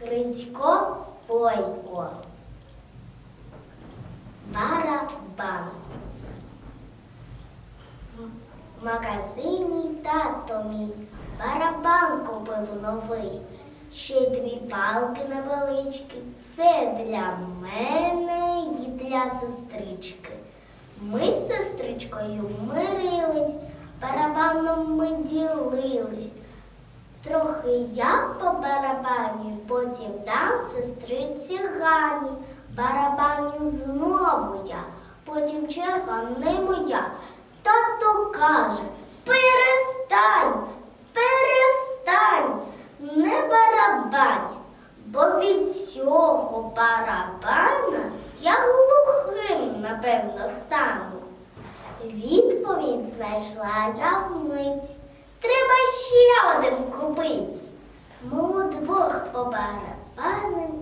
Грицько Бойко. Барабан. В магазині тато мій барабан купив новий. Ще й дві палки невеличкі. Це для мене і для сестрички. Ми з сестричкою мирились, барабаном ми ділились. Трохи я по барабані, потім дам сестриці Гані. Барабаню знову я, потім черга не моя. Тато каже, перестань, перестань, не барабань, бо від цього барабана я глухим, напевно, стану. Відповідь знайшла я вмить. По